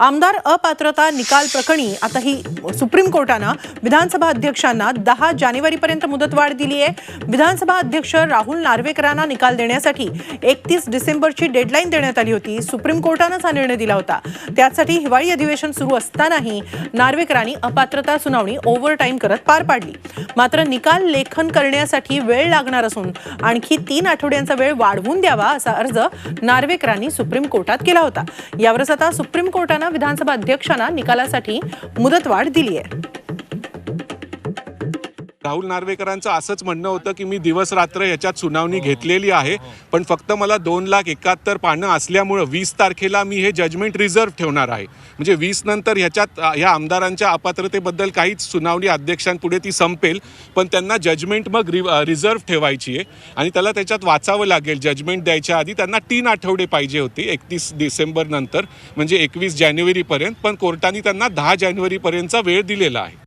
आमदार अपात्रता निकाल प्रकरणी आता ही सुप्रीम कोर्टानं विधानसभा अध्यक्षांना दहा जानेवारीपर्यंत मुदतवाढ दिली आहे. विधानसभा अध्यक्ष राहुल नार्वेकरांना निकाल देण्यासाठी एकतीस डिसेंबरची डेडलाईन देण्यात आली होती. सुप्रीम कोर्टानंच हा निर्णय दिला होता. त्यासाठी हिवाळी अधिवेशन सुरू असतानाही नार्वेकरांनी अपात्रता सुनावणी ओव्हर टाईम करत पार पाडली. मात्र निकाल लेखन करण्यासाठी वेळ लागणार असून आणखी तीन आठवड्यांचा वेळ वाढवून द्यावा असा अर्ज नार्वेकरांनी सुप्रीम कोर्टात केला होता. यावरच आता सुप्रीम कोर्टानं विधानसभा अध्यक्षांना निकालासाठी मुदतवाढ दिली आहे राहुल नार्वेकरांचं असंच म्हणणं होतं की मी दिवस रात्र याच्यात सुनावणी घेतलेली आहे पण फक्त मला दोन लाख एकाहत्तर पानं असल्यामुळं वीस तारखेला मी हे जजमेंट रिझर्व ठेवणार आहे. म्हणजे वीस नंतर ह्याच्यात ह्या आमदारांच्या अपात्रतेबद्दल काहीच सुनावणी अध्यक्षांपुढे ती संपेल पण त्यांना जजमेंट मग रि रिझर्व ठेवायची आहे. आणि त्याला त्याच्यात वाचावं लागेल जजमेंट द्यायच्या आधी त्यांना तीन आठवडे पाहिजे होते एकतीस डिसेंबर नंतर म्हणजे एकवीस जानेवारीपर्यंत पण कोर्टाने त्यांना दहा जानेवारीपर्यंतचा वेळ दिलेला आहे.